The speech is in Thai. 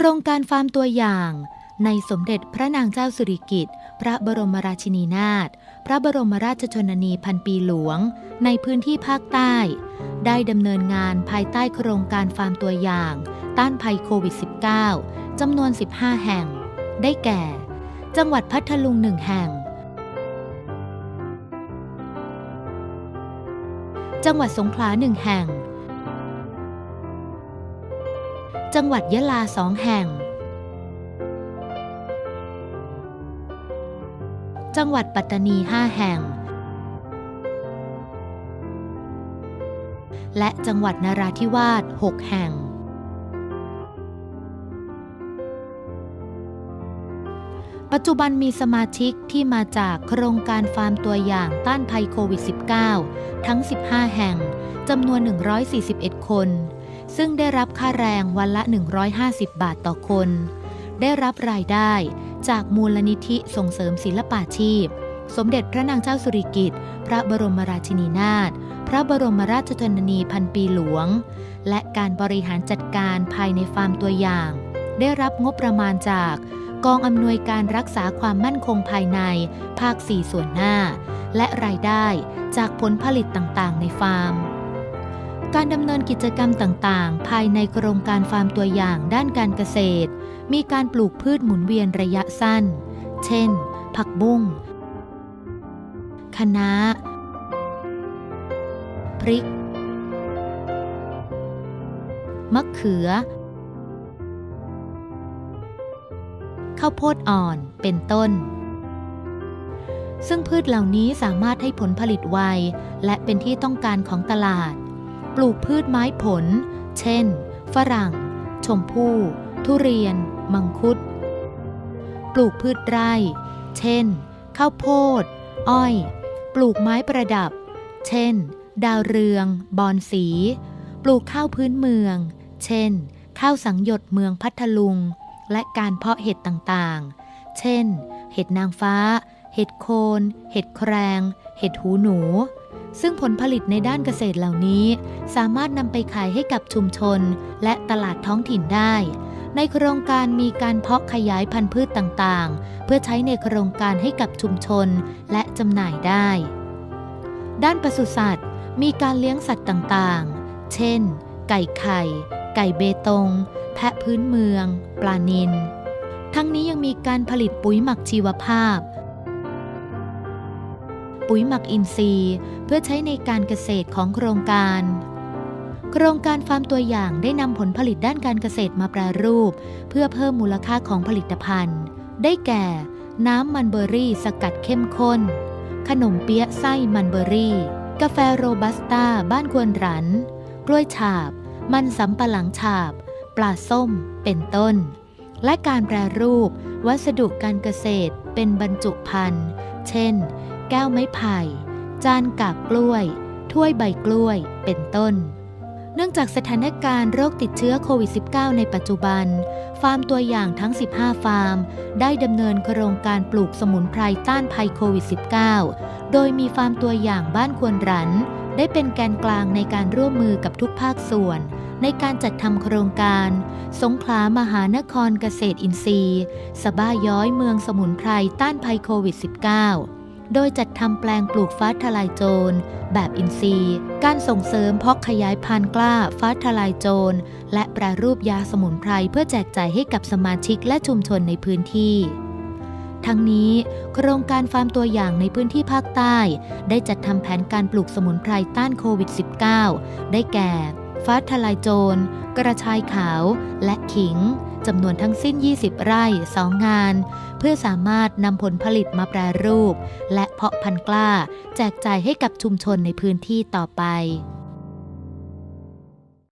โครงการฟาร์มตัวอย่าง ในสมเด็จพระนางเจ้าสิริกิติ์พระบรมราชินีนาถพระบรมราชชนนีพันปีหลวง ในพื้นที่ภาคใต้ ได้ดำเนินงานภายใต้โครงการฟาร์มตัวอย่าง ต้านภัยโควิด -19 จำนวน 15 แห่ง ได้แก่ จังหวัดพัทลุงหนึ่งแห่ง จังหวัดสงขลาหนึ่งแห่ง จังหวัดยะลาสองแห่ง จังหวัดปัตตานี5แห่ง และจังหวัดนราธิวาส6แห่ง ปัจจุบันมีสมาชิกที่มาจากโครงการฟาร์มตัวอย่างต้านภัยโควิด -19 ทั้ง 15 แห่งจำนวน 141 คน ซึ่งได้รับค่าแรงวันละ 150 บาทต่อคน ได้รับรายได้จากมูลนิธิส่งเสริมศิลปาชีพ สมเด็จพระนางเจ้าสุริกิติ์พระบรมราชินีนาถพระบรมราชชนนีพันปีหลวง และการบริหารจัดการภายในฟาร์มตัวอย่าง ได้รับงบประมาณจากกองอำนวยการรักษาความมั่นคงภายใน ภาค 4 ส่วนหน้า และรายได้จากผลผลิตต่างๆ ในฟาร์ม การดำเนินกิจกรรมต่างๆ ภายในโครงการฟาร์มตัวอย่างด้านการเกษตร มีการปลูกพืชหมุนเวียนระยะสั้น เช่น ผักบุ้งคะน้าพริก มะเขือ ข้าวโพดอ่อนเป็นต้น ซึ่งพืชเหล่านี้สามารถให้ผลผลิตไว และเป็นที่ต้องการของตลาด ลูกพืชไม้ผล เช่น ฝรั่ง ชมพู่ ทุเรียน มังคุด ปลูกพืชไร่ เช่น ข้าวโพด อ้อย ปลูกไม้ประดับ เช่น ดาวเรือง บอนสี ปลูกข้าวพื้นเมือง เช่น ข้าวสังหยดเมืองพัทลุง และการเพาะเห็ดต่างๆ เช่น เห็ดนางฟ้า เห็ดโคน เห็ดแครง เห็ดหูหนู ซึ่งผลผลิตในด้านเกษตรเหล่านี้ สามารถนำไปขายให้กับชุมชน และตลาดท้องถิ่นได้ ในโครงการมีการเพาะขยายพันธุ์พืชต่างๆ เพื่อใช้ในโครงการให้กับชุมชนและจำหน่ายได้ ด้านปศุสัตว์ มีการเลี้ยงสัตว์ต่างๆ เช่น ไก่ไข่ ไก่เบตง แพะพื้นเมือง ปลานิลทั้งนี้ยังมีการผลิตปุ๋ยหมักชีวภาพ ปุ๋ยหมักอินทรีย์ เพื่อใช้ในการเกษตรของโครงการ โครงการฟาร์มตัวอย่างได้นำผลผลิตด้านการเกษตรมาแปรรูป เพื่อเพิ่มมูลค่าของผลิตภัณฑ์ ได้แก่ น้ำมันเบอร์รี่สกัดเข้มข้น ขนมเปี๊ยะไส้มันเบอร์รี่ กาแฟโรบัสต้าบ้านควนรัน กล้วยฉาบ มันสำปะหลังฉาบ ปลาส้ม เป็นต้น และการแปรรูป วัสดุการเกษตรเป็นบรรจุภัณฑ์ เช่น แก้วไม้ไผ่ จานกาบกล้วย ถ้วยใบกล้วย เป็นต้น เนื่องจากสถานการณ์โรคติดเชื้อโควิด -19 ในปัจจุบัน ฟาร์มตัวอย่างทั้ง 15 ฟาร์ม ได้ดำเนินโครงการปลูกสมุนไพรต้านภัยโควิด -19 โดยมีฟาร์มตัวอย่างบ้านควรรัน ได้เป็นแกนกลางในการร่วมมือกับทุกภาคส่วนในการจัดทำโครงการ สงขลามหานครเกษตรอินทรีย์ สบ้าย้อยเมืองสมุนไพรต้านภัยโควิด -19 โดยจัดทำแปลงปลูกฟ้าทลายโจร แบบอินทรีย์ การส่งเสริมเพาะขยายพันธุ์กล้าฟ้าทลายโจร และแปรรูปยาสมุนไพรเพื่อแจกจ่ายให้กับสมาชิกและชุมชนในพื้นที่ ทั้งนี้ โครงการฟาร์มตัวอย่างในพื้นที่ภาคใต้ ได้จัดทำแผนการปลูกสมุนไพรต้านโควิด -19 ได้แก่ ฟ้าทลายโจร กระชายขาว และขิง จำนวนทั้งสิ้น 20 ไร่ 2 งาน เพื่อสามารถนำผลผลิตมาแปรรูป และเพาะพันธุ์กล้า แจกจ่ายให้กับชุมชนในพื้นที่ต่อไป